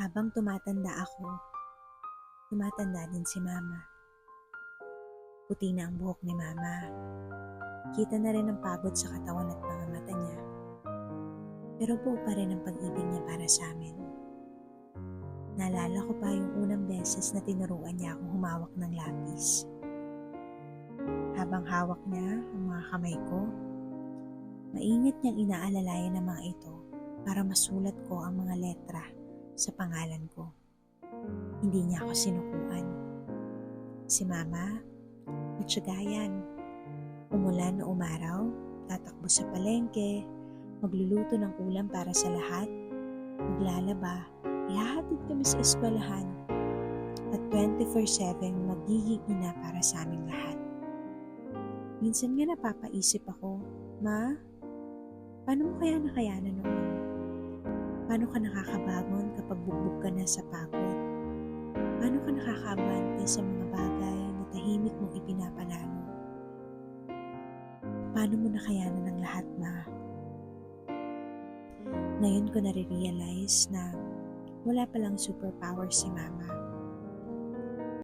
Habang tumatanda ako, tumatanda din si mama. Puti na ang buhok ni mama. Kita na rin ang pagod sa katawan at mga mata niya. Pero buo pa rin ang pag-ibig niya para sa amin. Naalala ko pa yung unang beses na tinuruan niya akong humawak ng lapis. Habang hawak niya ang mga kamay ko, maingat niyang inaalalayan ang mga ito para masulat ko ang mga letra sa pangalan ko. Hindi niya ako sinukuan. Si Mama, matsagayan. Umulan o umaraw, tatakbo sa palengke, magluluto ng ulam para sa lahat, maglalaba, ihahatid kami sa eskwelahan, at 24-7 magiging ina para sa aming lahat. Minsan nga napapaisip ako, Ma, paano mo kaya nakayanan noon? Paano ka nakakabangon kapag bugbog ka na sa pagod? Paano ka nakakabante sa mga bagay na tahimik mong ipinapanalo? Paano mo nakayanan ng lahat, Ma? Ngayon ko nare-realize na wala palang superpower si Mama.